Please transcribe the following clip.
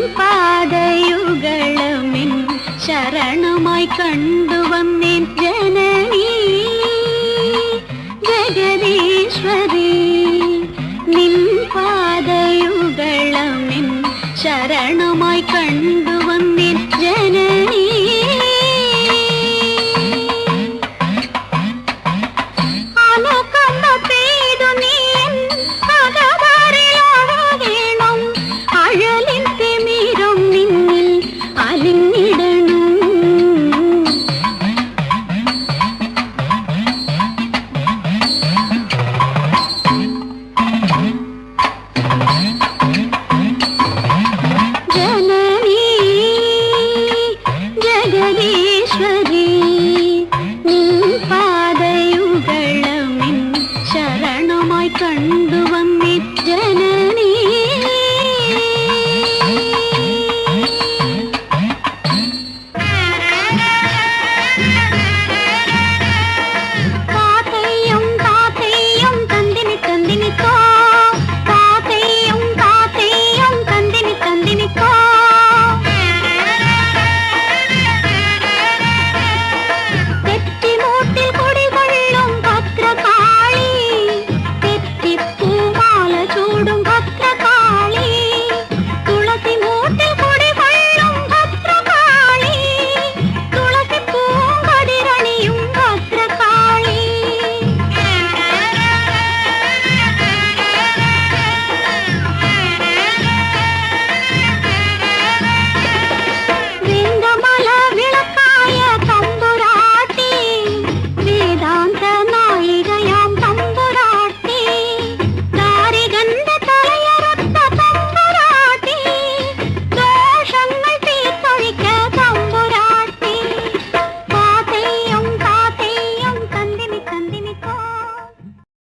നിൻ പാദയുകളമിൻ ശരണമായി കണ്ടുവന്നേൻ ജനനീ. ജഗദീശ്വരി നിൻ പാതയുകളമിൻ കണ്ടു ஞானமாய் கண்டு வந்தேன். ஜன